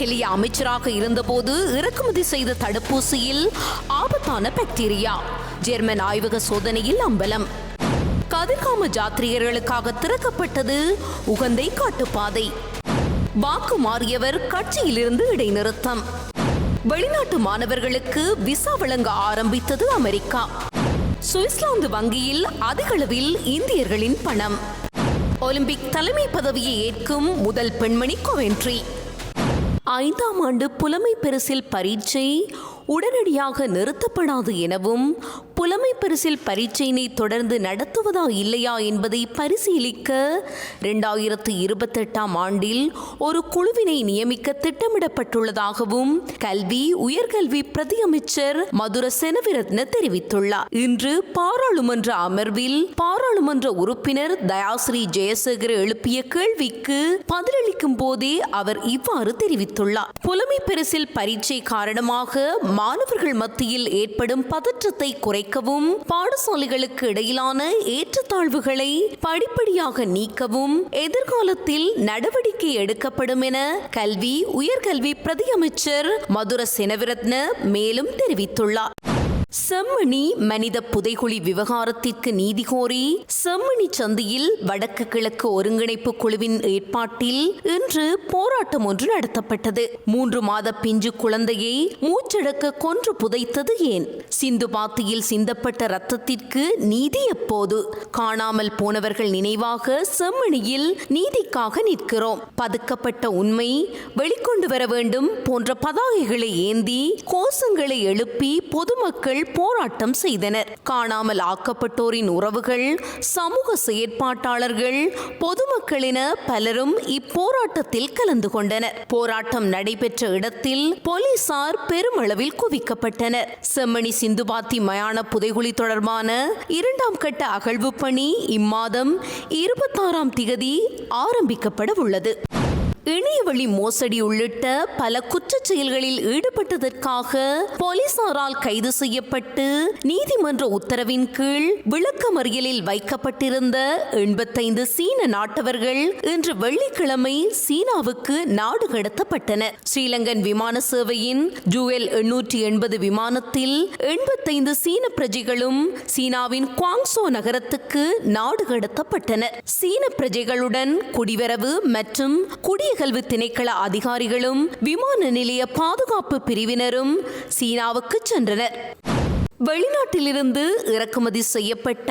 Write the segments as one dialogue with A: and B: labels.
A: ஹெகலிய அமைச்சராக இருந்தபோது இறக்குமதி செய்த தடுப்பூசியில் ஆபத்தான பாக்டீரியா ஜெர்மன் ஆய்வக சோதனையில் அம்பலம். கதிர்காம ஜாத்திரியர்களுக்காக திறக்கப்பட்டது உகந்தை காட்டுப்பாதை. வாக்கு மாறியவர் கட்சியிலிருந்து இடைநிறுத்தம். வெளிநாட்டு மாணவர்களுக்கு விசா வழங்க ஆரம்பித்தது அமெரிக்கா. சுவிட்சர்லாந்து வங்கியில் அதிகளவில் இந்தியர்களின் பணம். ஒலிம்பிக் தலைமை பதவியை ஏற்கும் முதல் பெண்மணி கோவென்ட்ரி ஐந்தாம் ஆண்டு புலமை பரிசில் பரீட்சை உடனடியாக நிறுத்தப்படாது எனவும் புலமை பரிசில் பரீட்சையினை தொடர்ந்து நடத்துவதா இல்லையா என்பதை பரிசீலிக்க இரண்டாயிரத்து இருபத்தெட்டாம் ஆண்டில் ஒரு குழுவினை நியமிக்க திட்டமிடப்பட்டுள்ளதாகவும் கல்வி உயர்கல்வி பிரதி அமைச்சர் மதுர செனவிரத்ன தெரிவித்துள்ளார். இன்று பாராளுமன்ற அமர்வில் பாராளுமன்ற உறுப்பினர் தயாஸ்ரீ ஜெயசேகர் எழுப்பிய கேள்விக்கு பதிலளிக்கும் போதே அவர் இவ்வாறு தெரிவித்துள்ளார். புலமை பரிசில் பரீட்சை காரணமாக மாணவர்கள் மத்தியில் ஏற்படும் பதற்றத்தை குறைக்கவும் பாடசாலைகளுக்கு இடையிலான ஏற்றத்தாழ்வுகளை படிப்படியாக நீக்கவும் எதிர்காலத்தில் நடவடிக்கை எடுக்கப்படும் என கல்வி உயர்கல்வி பிரதி அமைச்சர் மதுர சினவிரத்ன மேலும் தெரிவித்துள்ளார். செம்மணி மனித புதைகுழி விவகாரத்திற்கு நீதி கோரி செம்மணி சந்தியில் வடக்கு கிழக்கு ஒருங்கிணைப்பு குழுவின் ஏற்பாட்டில் இன்று போராட்டம் ஒன்று நடத்தப்பட்டது. மூன்று மாத பிஞ்சு குழந்தையை மூச்சடக்க கொன்று புதைத்தது ஏன்? சிந்து பாத்தியில் சிந்தப்பட்ட ரத்தத்திற்கு நீதி எப்போது? காணாமல் போனவர்கள் நினைவாக செம்மணியில் நீதிக்காக நிற்கிறோம். பதுக்கப்பட்ட உண்மை வெளிக்கொண்டு வர வேண்டும் போன்ற பதாகைகளை ஏந்தி கோஷங்களை எழுப்பி பொதுமக்கள் போராட்டம் செய்தனர். காணாமல் ஆக்கப்பட்டோரின் உறவுகள் சமூக செயற்பாட்டாளர்கள் பொதுமக்கள் என பலரும் இப்போராட்டத்தில் கலந்து கொண்டனர். போராட்டம் நடைபெற்ற இடத்தில் போலீசார் பெருமளவில் குவிக்கப்பட்டனர். செம்மணி சிந்துபாத்தி மயான புதைகுழி தொடர்பான இரண்டாம் கட்ட அகழ்வு பணி இம்மாதம் இருபத்தாறாம் திகதி ஆரம்பிக்கப்பட உள்ளது இணையவழி மோசடி உள்ளிட்ட பல குற்றச் செயல்களில் ஈடுபட்டதற்காக போலீசாரால் கைது செய்யப்பட்டு நீதிமன்ற உத்தரவின் கீழ் விளக்கமறியலில் வைக்கப்பட்டிருந்த எண்பத்தைந்து சீன நாட்டவர்கள் இன்று வெள்ளிக்கிழமை சீனாவுக்கு நாடு கடத்தப்பட்டனர். ஸ்ரீலங்கன் விமான சேவையின் ஜூஎல் எண்ணூற்றி எண்பது விமானத்தில் எண்பத்தைந்து சீன பிரஜைகளும் சீனாவின் குவாங்சோ நகரத்துக்கு நாடு கடத்தப்பட்டனர். சீன பிரஜைகளுடன் குடிவரவு மற்றும் நிகழ்வு திணைக்கள அதிகாரிகளும் விமான நிலைய பாதுகாப்பு பிரிவினரும் சீனாவுக்கு சென்றனர். வெளிநாட்டிலிருந்து இறக்குமதி செய்யப்பட்ட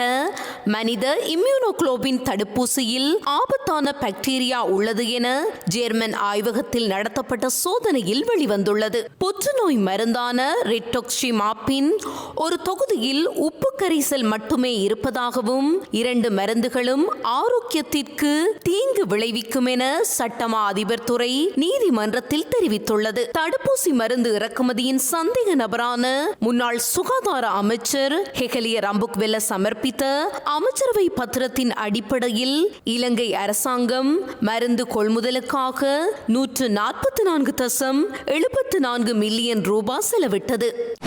A: மனித இம்யூனோகுளோபின் தடுப்பூசியில் ஆபத்தான பாக்டீரியா உள்ளது என ஜெர்மன் ஆய்வகத்தில் நடத்தப்பட்ட சோதனையில் வெளிவந்துள்ளது. புற்றுநோய் மருந்தான ரிட்டோக்ஷிமாப்பின் ஒரு தொகுதியில் உப்பு கரைசல் மட்டுமே இருப்பதாகவும் இரண்டு மருந்துகளும் ஆரோக்கியத்திற்கு தீங்கு விளைவிக்கும் என சட்டமா அதிபர் துறை நீதிமன்றத்தில் தெரிவித்துள்ளது. தடுப்பூசி மருந்து இறக்குமதியின் சந்தேக நபரான முன்னாள் சுகாதார அமைச்சர் ஹெகலிய ரம்புக்வெல்ல சமர்ப்பித்த அமைச்சரவை பத்திரத்தின் அடிப்படையில் இலங்கை அரசாங்கம் மருந்து கொள்முதலுக்காக நூற்று நாற்பத்தி நான்கு தசம் எழுபத்து நான்கு மில்லியன் ரூபாய் செலவிட்டது.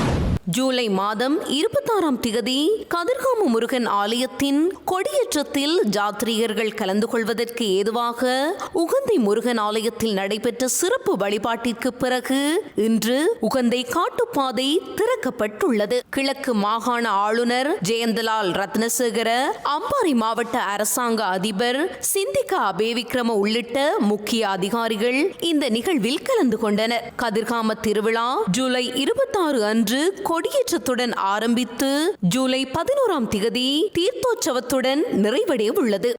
A: ஜூலை மாதம் இருபத்தாறாம் திகதி கதிர்காம முருகன் ஆலயத்தின் கொடியேற்றத்தில் ஜாத்ரீகர்கள் கலந்து கொள்வதற்கு ஏதுவாக உகந்தை முருகன் ஆலயத்தில் நடைபெற்ற சிறப்பு வழிபாட்டிற்கு பிறகு இன்று உகந்தை காட்டுப்பாதை திறக்கப்பட்டுள்ளது. கிழக்கு மாகாண ஆளுநர் ஜெயந்தலால் ரத்னசேகர அம்பாறை மாவட்ட அரசாங்க அதிபர் சிந்திகா அபேவிக்ரம உள்ளிட்ட முக்கிய அதிகாரிகள் இந்த நிகழ்வில் கலந்து கொண்டனர். கதிர்காம திருவிழா ஜூலை இருபத்தாறு அன்று கொடியேற்றத்துடன் ஆரம்பித்து ஜூலை பதினோராம் திகதி தீர்த்தோற்சவத்துடன் நிறைவடைய உள்ளது.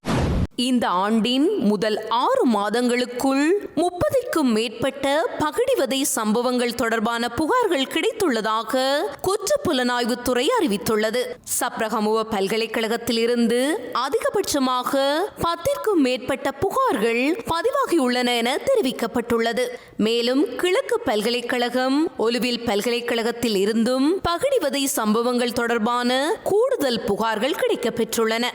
A: இந்த ஆண்டின் முதல் ஆறு மாதங்களுக்குள் முப்பதுக்கும் மேற்பட்ட பகடிவதை சம்பவங்கள் தொடர்பான புகார்கள் கிடைத்துள்ளதாக குற்றப்புலனாய்வுத்துறை அறிவித்துள்ளது. சப்ரகமுவ பல்கலைக்கழகத்தில் இருந்து அதிகபட்சமாக பத்திற்கும் மேற்பட்ட புகார்கள் பதிவாகியுள்ளன என தெரிவிக்கப்பட்டுள்ளது. மேலும் கிழக்கு பல்கலைக்கழகம் ஒலுவில் பல்கலைக்கழகத்தில் இருந்தும் பகடிவதை சம்பவங்கள் தொடர்பான கூடுதல் புகார்கள் கிடைக்கப்பெற்றுள்ளன.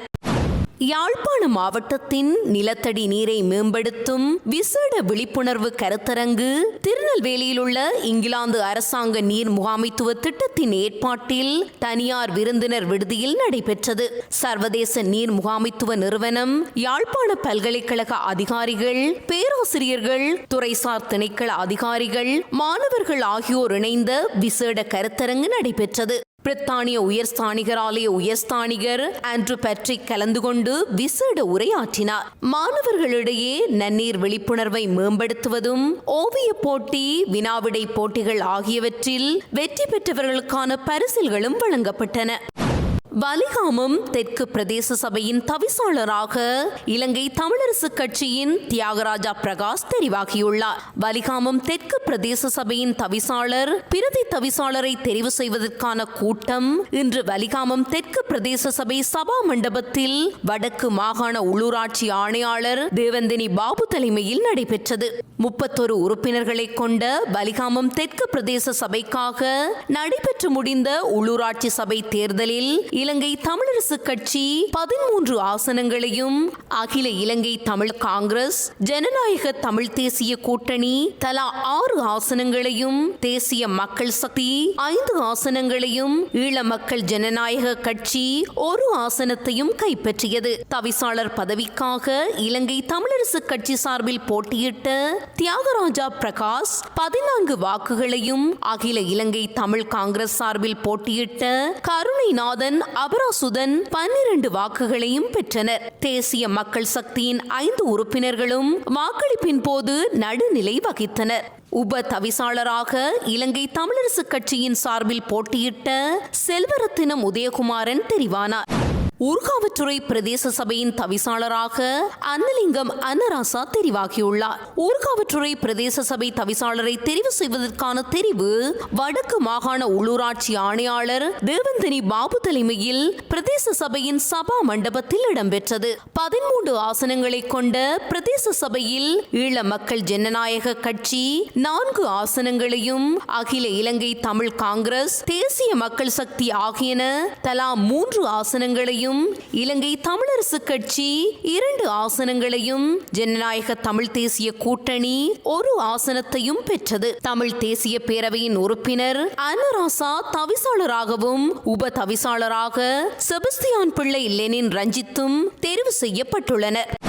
A: யாழ்ப்பாண மாவட்டத்தின் நிலத்தடி நீரை மேம்படுத்தும் விசேட விழிப்புணர்வு கருத்தரங்கு திருநெல்வேலியில் உள்ள இங்கிலாந்து அரசாங்க நீர் முகாமைத்துவ திட்டத்தின் ஏற்பாட்டில் தனியார் விருந்தினர் விடுதியில் நடைபெற்றது. சர்வதேச நீர் முகாமைத்துவ நிறுவனம் யாழ்ப்பாண பல்கலைக்கழக அதிகாரிகள் பேராசிரியர்கள் துறைசார் திணைக்கள அதிகாரிகள் மாணவர்கள் ஆகியோர் இணைந்த விசேட கருத்தரங்கு நடைபெற்றது. பிரித்தானிய உயர்ஸ்தானிகராலய உயர்ஸ்தானிகர் ஆண்ட்ரூ பேட்ரிக் கலந்து கொண்டு விசேட உரையாற்றினார். மாணவர்களிடையே நன்னீர் விழிப்புணர்வை மேம்படுத்துவதும் ஓவிய போட்டி வினாவிடை போட்டிகள் ஆகியவற்றில் வெற்றி பெற்றவர்களுக்கான பரிசில்களும் வழங்கப்பட்டன. வலிகாமம் தெற்கு பிரதேச சபையின் தவிசாளராக இலங்கை தமிழரசு கட்சியின் தியாகராஜா பிரகாஷ் தெரிவாகியுள்ளார். வலிகாமம் தெற்கு பிரதேச சபையின் தவிசாளர் பிரதி தவிசாளரை தெரிவு செய்வதற்கான கூட்டம் இன்று வலிகாமம் தெற்கு பிரதேச சபை சபா மண்டபத்தில் வடக்கு மாகாண உள்ளூராட்சி ஆணையாளர் தேவந்தினி பாபு தலைமையில் நடைபெற்றது. முப்பத்தொரு உறுப்பினர்களை கொண்ட வலிகாமம் தெற்கு பிரதேச சபைக்காக நடைபெற்று முடிந்த உள்ளூராட்சி சபை தேர்தலில் இலங்கை தமிழரசு கட்சி பதிமூன்று ஆசனங்களையும் அகில இலங்கை தமிழ் காங்கிரஸ் ஜனநாயக தமிழ் தேசிய கூட்டணி தலா ஆறு ஆசனங்களையும் தேசிய மக்கள் சக்தி ஐந்து ஆசனங்களையும் ஈழ மக்கள் ஜனநாயக கட்சி ஒரு ஆசனத்தையும் கைப்பற்றியது. தவிசாளர் பதவிக்காக இலங்கை தமிழரசு கட்சி சார்பில் போட்டியிட்ட தியாகராஜா பிரகாஷ் பதினான்கு வாக்குகளையும் அகில இலங்கை தமிழ் காங்கிரஸ் சார்பில் போட்டியிட்ட கருணைநாதன் அபராசுதன் பன்னிரண்டு வாக்குகளையும் பெற்றனர். தேசிய மக்கள் சக்தியின் ஐந்து உறுப்பினர்களும் வாக்களிப்பின் போது நடுநிலை வகித்தனர். உப தவிசாளராக இலங்கை தமிழரசுக் கட்சியின் சார்பில் போட்டியிட்ட செல்வரத்தினம் உதயகுமாரன் தெரிவானார். ஊர்காவற்றுறை பிரதேச சபையின் தவிசாளராக அன்னலிங்கம் அன்னராசா தெரிவாகியுள்ளார். ஊர்காவற்றுறை பிரதேச சபை தவிசாளரை தெரிவு செய்வதற்கான தெரிவு வடக்கு மாகாண உள்ளூராட்சி ஆணையாளர் தேவந்தினி பாபு தலைமையில் பிரதேச சபையின் சபா மண்டபத்தில் இடம்பெற்றது. பதிமூன்று ஆசனங்களை கொண்ட பிரதேச சபையில் ஈழ மக்கள் ஜனநாயக கட்சி நான்கு ஆசனங்களையும் அகில இலங்கை தமிழ் காங்கிரஸ் தேசிய மக்கள் சக்தி ஆகியன தலா மூன்று ஆசனங்களையும் இலங்கை தமிழரசு கட்சி இரண்டு ஆசனங்களையும் ஜனநாயக தமிழ் தேசிய கூட்டணி ஒரு ஆசனத்தையும் பெற்றது. தமிழ் தேசிய பேரவையின் உறுப்பினர் அன்னராசா தவிசாளராகவும் உப தவிசாளராக செபஸ்தியான் பிள்ளை லெனின் ரஞ்சித்தும் தேர்வு செய்யப்பட்டுள்ளனர்.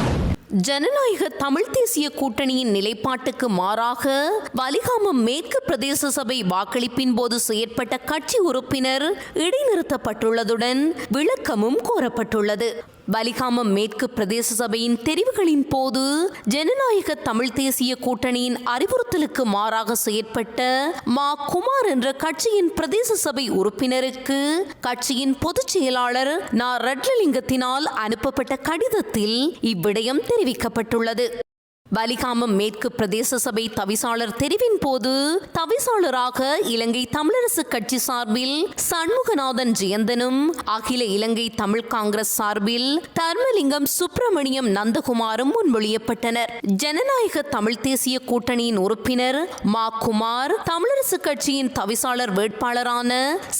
A: ஜனநாயக தமிழ் தேசிய கூட்டணியின் நிலைப்பாட்டுக்கு மாறாக வலிகாமம் மேற்கு பிரதேச சபை வாக்களிப்பின் போது செயற்பட்ட கட்சி உறுப்பினர் இடைநிறுத்தப்பட்டுள்ளதுடன் விளக்கமும் கோரப்பட்டுள்ளது. வலிகாமம் மேற்கு பிரதேச சபையின் தெரிவுகளின் போது ஜனநாயக தமிழ் தேசிய கூட்டணியின் அறிவுறுத்தலுக்கு மாறாக செயற்பட்ட மா குமார் என்ற கட்சியின் பிரதேச சபை உறுப்பினருக்கு கட்சியின் பொதுச் செயலாளர் நா ரட்லலிங்கத்தினால் அனுப்பப்பட்ட கடிதத்தில் இவ்விடயம் தெரிவிக்கப்பட்டுள்ளது. வலிகாமம் மேற்கு பிரதேச சபை தவிசாளர் தெரிவின் போது தவிசாளராக இலங்கை தமிழரசு கட்சி சார்பில் சண்முகநாதன் ஜெயந்தனும் அகில இலங்கை தமிழ் காங்கிரஸ் சார்பில் தர்மலிங்கம் சுப்பிரமணியம் நந்தகுமாரும் முன்மொழியப்பட்டனர். ஜனநாயக தமிழ் தேசிய கூட்டணியின் உறுப்பினர் மா குமார் தமிழரசு கட்சியின் தவிசாளர் வேட்பாளரான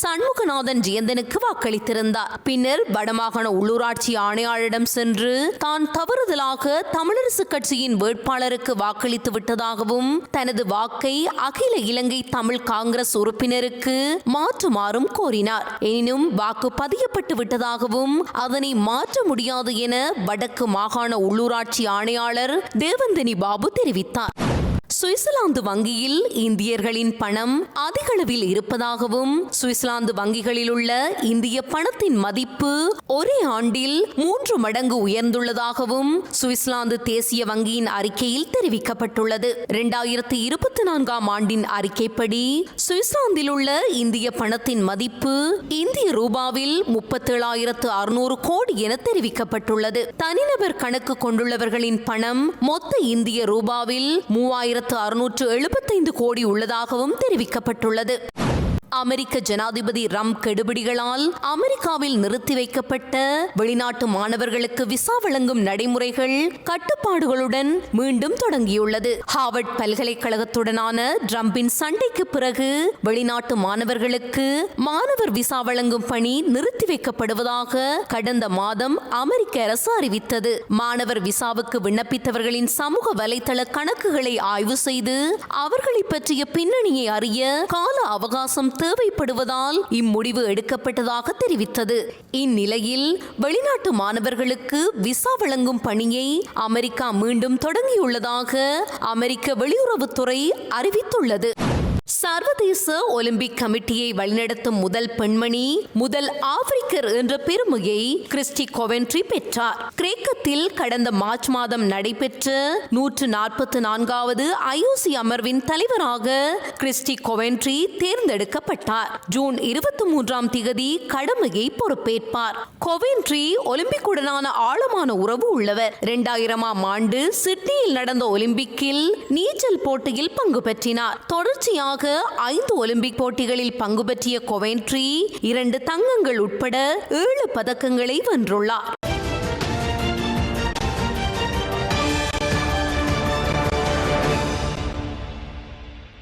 A: சண்முகநாதன் ஜெயந்தனுக்கு வாக்களித்திருந்தார். பின்னர் வடமாகாண உள்ளூராட்சி ஆணையாளரிடம் சென்று தான் தவறுதலாக தமிழரசு கட்சியின் வேட்பாளருக்கு வாக்களித்து விட்டதாகவும் தனது வாக்கை அகில இலங்கை தமிழ் காங்கிரஸ் உறுப்பினருக்கு மாற்றுமாறும் கோரினார். எனினும் வாக்கு பதியப்பட்டு விட்டதாகவும் அதனை மாற்ற முடியாது என வடக்கு மாகாண உள்ளூராட்சி ஆணையாளர் தேவந்தினி பாபு தெரிவித்தார். சுவிட்சர்லாந்து வங்கியில் இந்தியர்களின் பணம் அதிக அளவில் இருப்பதாகவும் சுவிட்சர்லாந்து வங்கிகளில் உள்ள இந்திய பணத்தின் மதிப்பு ஒரே ஆண்டில் மூன்று மடங்கு உயர்ந்துள்ளதாகவும் சுவிட்சர்லாந்து தேசிய வங்கியின் அறிக்கையில் தெரிவிக்கப்பட்டுள்ளது. இரண்டாயிரத்தி இருபத்தி நான்காம் ஆண்டின் அறிக்கைப்படி சுவிட்சர்லாந்தில் உள்ள இந்திய பணத்தின் மதிப்பு இந்திய ரூபாவில் முப்பத்தேழாயிரத்து அறுநூறு கோடி என தெரிவிக்கப்பட்டுள்ளது. தனிநபர் கணக்கு கொண்டுள்ளவர்களின் பணம் மொத்த இந்திய ரூபாவில் மூவாயிரத்து அறுநூற்று எழுபத்தைந்து கோடி உள்ளதாகவும் தெரிவிக்கப்பட்டுள்ளது. அமெரிக்க ஜனாதிபதி ரம் கெடுபிடிகளால் அமெரிக்காவில் நிறுத்தி வைக்கப்பட்ட வெளிநாட்டு மாணவர்களுக்கு விசா வழங்கும் நடைமுறைகள் கட்டுப்பாடுகளுடன் மீண்டும் தொடங்கியுள்ளது. ஹார்வர்ட் பல்கலைக்கழகத்துடனான ட்ரம்பின் சண்டைக்கு பிறகு வெளிநாட்டு மாணவர்களுக்கு மாணவர் விசா வழங்கும் பணி நிறுத்தி வைக்கப்படுவதாக கடந்த மாதம் அமெரிக்க அரசு அறிவித்தது. மாணவர் விசாவுக்கு விண்ணப்பித்தவர்களின் சமூக வலைதள கணக்குகளை ஆய்வு செய்து அவர்களை பற்றிய பின்னணியை அறிய கால அவகாசம் தேவைப்படுவதால் இம்முடிவு எடுக்கப்பட்டதாக தெரிவித்தது. இந்நிலையில் வெளிநாட்டு மாணவர்களுக்கு விசா வழங்கும் பணியை அமெரிக்கா மீண்டும் தொடங்கியுள்ளதாக அமெரிக்க வெளியுறவுத்துறை அறிவித்துள்ளது. சர்வதேச ஒலிம்பிக் கமிட்டியை வழிநடத்தும் முதல் பெண்மணி முதல் ஆப்பிரிக்கர் என்ற பெருமையை கிறிஸ்டி கொவென்ட்ரி பெற்றார். கிரேக்கத்தில் கடந்த மார்ச் மாதம் நடைபெற்ற நூற்று நாற்பத்தி நான்காவது ஐஓசி அமர்வின் தலைவராக கிறிஸ்டி கொவென்ட்ரி தேர்ந்தெடுக்கப்பட்டார். ஜூன் இருபத்தி மூன்றாம் திகதி கடமையை பொறுப்பேற்பார். கொவென்ட்ரி ஒலிம்பிக்குடனான ஆழமான உறவு உள்ளவர். இரண்டாயிரமாம் ஆண்டு சிட்னியில் நடந்த ஒலிம்பிக்கில் நீச்சல் போட்டியில் பங்கு பெற்றினார். தொடர்ச்சியாக ஐந்து ஒலிம்பிக் போட்டிகளில் பங்கு பற்றிய கொவென்ட்ரி இரண்டு தங்கங்கள் உட்பட ஏழு பதக்கங்களை வென்றுள்ளார்.